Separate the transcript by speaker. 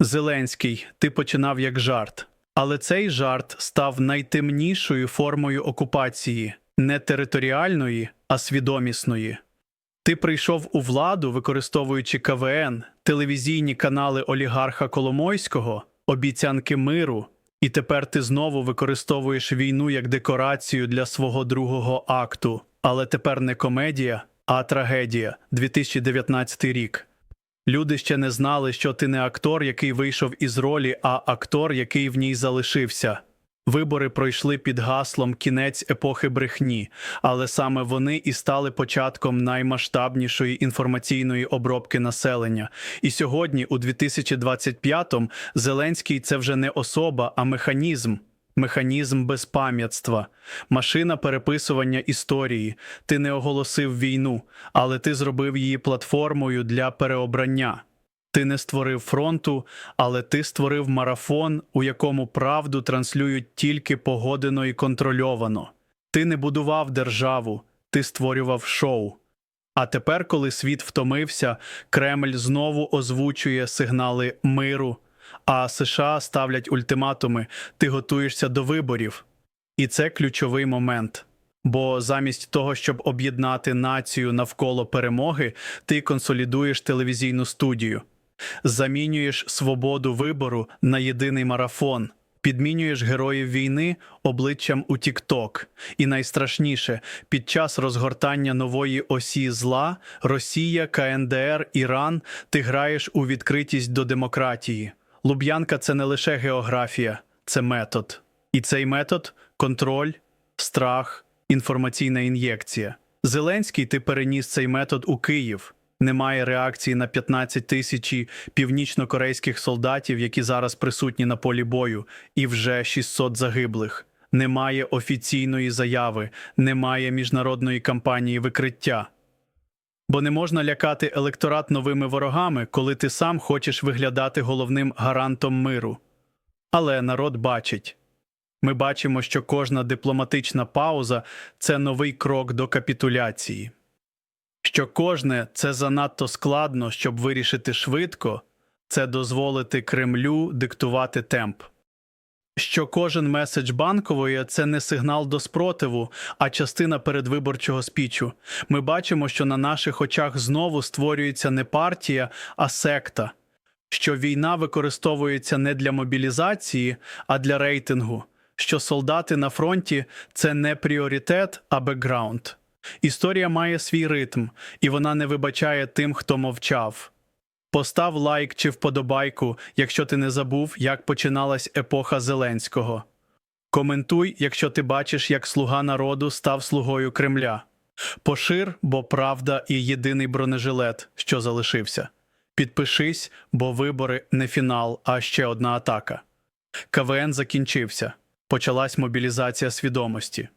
Speaker 1: Зеленський, ти починав як жарт. Але цей жарт став найтемнішою формою окупації, не територіальної, а свідомісної. Ти прийшов у владу, використовуючи КВН, телевізійні канали олігарха Коломойського, обіцянки миру, і тепер ти знову використовуєш війну як декорацію для свого другого акту. Але тепер не комедія, а трагедія 2019 рік. Люди ще не знали, що ти не актор, який вийшов із ролі, а актор, який в ній залишився. Вибори пройшли під гаслом кінець епохи брехні, але саме вони і стали початком наймасштабнішої інформаційної обробки населення. І сьогодні, у 2025-му, Зеленський це вже не особа, а механізм. Механізм безпам'ятства, машина переписування історії. Ти не оголосив війну, але ти зробив її платформою для переобрання. Ти не створив фронту, але ти створив марафон, у якому правду транслюють тільки погодено і контрольовано. Ти не будував державу, ти створював шоу. А тепер, коли світ втомився, Кремль знову озвучує сигнали миру, а США ставлять ультиматуми: ти готуєшся до виборів. І це ключовий момент. Бо замість того, щоб об'єднати націю навколо перемоги, ти консолідуєш телевізійну студію, замінюєш свободу вибору на єдиний марафон, підмінюєш героїв війни обличчям у Тік-Ток. І найстрашніше, під час розгортання нової осі зла Росія, КНДР, Іран, ти граєш у відкритість до демократії. Луб'янка це не лише географія, це метод. І цей метод контроль, страх, інформаційна ін'єкція. Зеленський ти переніс цей метод у Київ. Немає реакції на 15 тисяч північно-корейських солдатів, які зараз присутні на полі бою, і вже 600 загиблих. Немає офіційної заяви, немає міжнародної кампанії викриття. Бо не можна лякати електорат новими ворогами, коли ти сам хочеш виглядати головним гарантом миру. Але народ бачить. Ми бачимо, що кожна дипломатична пауза це новий крок до капітуляції. Що кожне це занадто складно, щоб вирішити швидко, це дозволити Кремлю диктувати темп. Що кожен меседж банкової це не сигнал до спротиву, а частина передвиборчого спічу. Ми бачимо, що на наших очах знову створюється не партія, а секта, що війна використовується не для мобілізації, а для рейтингу, що солдати на фронті це не пріоритет, а бекграунд. Історія має свій ритм, і вона не вибачає тим, хто мовчав. Постав лайк чи вподобайку, якщо ти не забув, як починалась епоха Зеленського. Коментуй, якщо ти бачиш, як слуга народу став слугою Кремля. Пошир, бо правда і єдиний бронежилет, що залишився. Підпишись, бо вибори не фінал, а ще одна атака. КВН закінчився. Почалась мобілізація свідомості.